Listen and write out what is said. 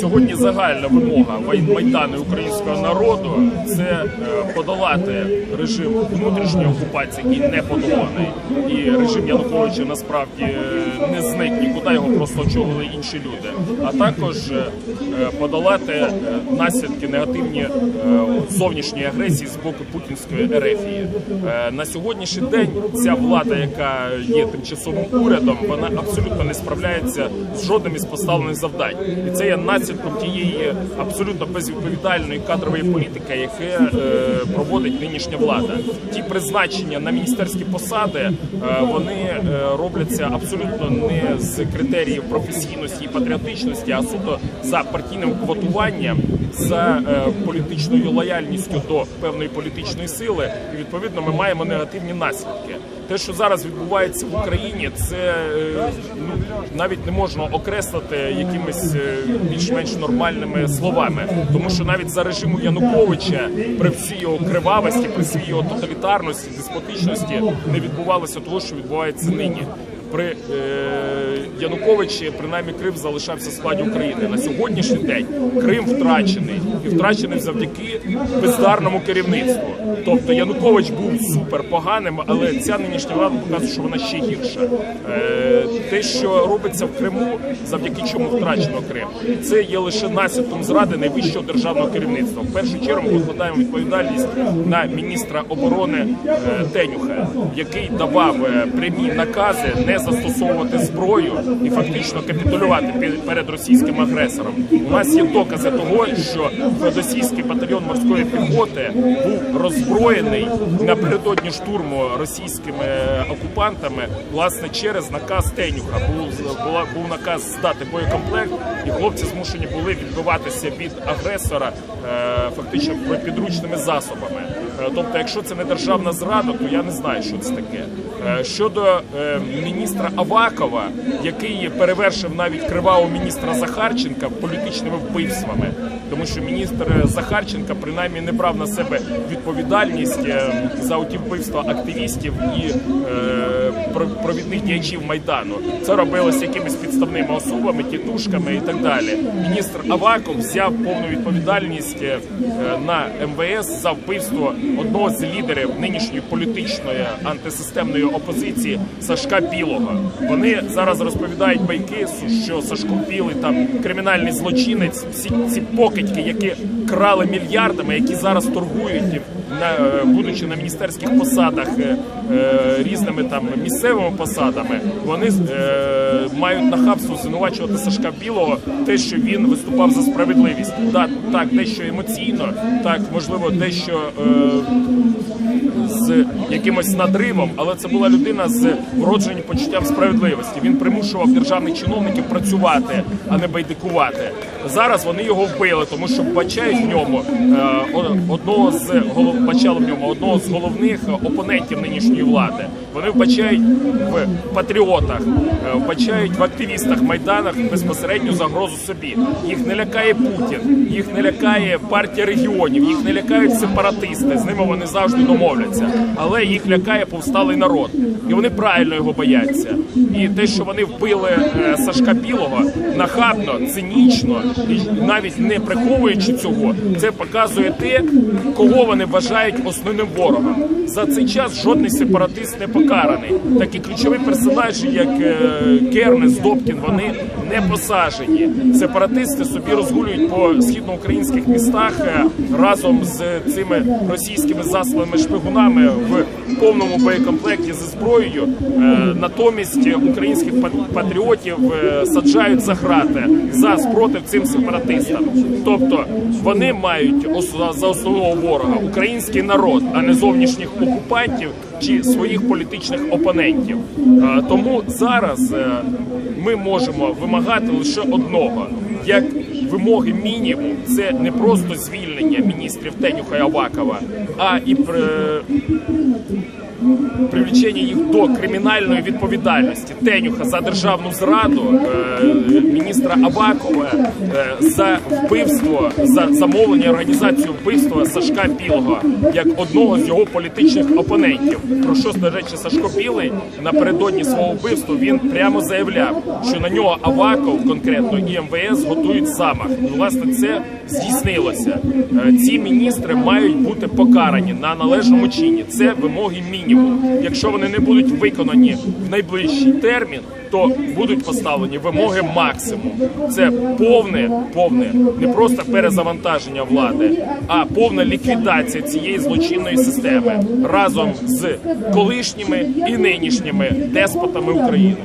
Сьогодні загальна вимога Майдану українського народу це е, подолати режим внутрішньої окупації і не подоланий. І режим Януковича насправді е, не зник нікуди, його просто очолили інші люди. А також е, подолати наслідки негативні зовнішньої агресії з боку путінської ерефії. Е, На сьогоднішній день ця влада, яка є тимчасовим урядом, вона абсолютно не справляється з жодним із поставлених завдань, і це є наслідком тієї абсолютно безвідповідальної кадрової політики, яке е, проводить нинішня влада. Ті призначення на міністерські посади е, вони робляться абсолютно не з критеріїв професійності і патріотичності, а суто за партійним квотуванням, за політичною лояльністю до певної політичної сили, і відповідно ми маємо негативні наслідки. Те, що зараз відбувається в Україні, це е, ну навіть не можна окреслити якимись е, більш-менш нормальними словами, тому що навіть за режиму Януковича, при всій його кривавості, при всій його тоталітарності, деспотичності, не відбувалося того, що відбувається нині. При е, Януковичі принаймні Крим залишався в складі України. На сьогоднішній день Крим втрачений і втрачений завдяки бездарному керівництву. Тобто Янукович був супер поганим, але ця нинішня влада показує, що вона ще гірша. Е, те, що робиться в Криму, завдяки чому втрачено Крим, це є лише наслідком зради найвищого державного керівництва. В першу чергу ми викладаємо відповідальність на міністра оборони е, Тенюха, який давав прямі накази не застосовувати зброю і фактично капітулювати пе- перед російським агресором. У нас є докази того, що феодосійський батальйон морської піхоти був роззброєний напередодні штурму російськими е, окупантами, власне, через наказ Тенюха. Був була був наказ здати боєкомплект, і хлопці змушені були відбиватися від агресора е, фактично підручними засобами. Е, Тобто, якщо це не державна зрада, то я не знаю, що це таке. Щодо е, міністра Авакова, який перевершив навіть кривавого міністра Захарченка політичними вбивствами, тому що міністр Захарченка принаймні не брав на себе відповідальність е, за оті вбивства активістів і е, про- провідних діячів майдану. Це робилося якимись підставними особами, тітушками і так далі. Міністр Аваков взяв повну відповідальність е, на МВС за вбивство одного з лідерів нинішньої політичної антисистемної опозиції Сашка Білого. Вони зараз розповідають байки, що Сашко Білий там кримінальний злочинець. Всі ці покидьки, які крали мільярдами, які зараз торгують будучи на міністерських посадах е, е, різними там місцевими посадами, вони е, мають нахабство звинувачувати Сашка Білого, те, що він виступав за справедливість. Да, так, дещо емоційно, так можливо, дещо е, з якимось надривом, але це була людина з вродженим почуттям справедливості. Він примушував державних чиновників працювати, а не байдикувати. Зараз вони його вбили, тому що бачають в ньому е, одного з голов... бачали в ньому одного з головних опонентів нинішньої влади. Вони вбачають в патріотах, е, вбачають в активістах майданах безпосередню загрозу собі. Їх не лякає Путін, їх не лякає партія регіонів, їх не лякають сепаратисти. З ними вони завжди домовляться. Але їх лякає повсталий народ, і вони правильно його бояться. І те, що вони вбили е, Сашка Білого, нахабно, цинічно, і навіть не приховуючи цього, це показує те, кого вони вважають основним ворогом. За цей час жодний сепаратист не покараний. Такі ключові персонажі, як е, Кернес, Добкін, вони не посажені. Сепаратисти собі розгулюють по східноукраїнських містах е, разом з цими російськими засланими шпигунами в повному боєкомплекті зі зброєю. Е, Натомість українських пат- патріотів саджають за грати за спротив цим сепаратистам. Тобто вони мають за основного ворога український народ, а не зовнішніх окупантів чи своїх політичних опонентів. Е, Тому зараз е, ми можемо вимагати лише одного. Як вимоги мінімум, це не просто звільнення міністрів Тенюха і Авакова, а і при- привлечення їх до кримінальної відповідальності Тенюха за державну зраду, е, міністра Авакова е, за вбивство за замовлення організацію вбивства Сашка Білого як одного з його політичних опонентів. Про що до речі, Сашко Білий напередодні свого вбивства він прямо заявляв, що на нього Аваков конкретно і МВС готують замах. І, власне, це здійснилося. Е, Ці міністри мають бути покарані на належному чині. Це вимоги мінімум. Якщо вони не будуть виконані в найближчий термін, то будуть поставлені вимоги максимум. Це повне, повне не просто перезавантаження влади, а повна ліквідація цієї злочинної системи разом з колишніми і нинішніми деспотами України.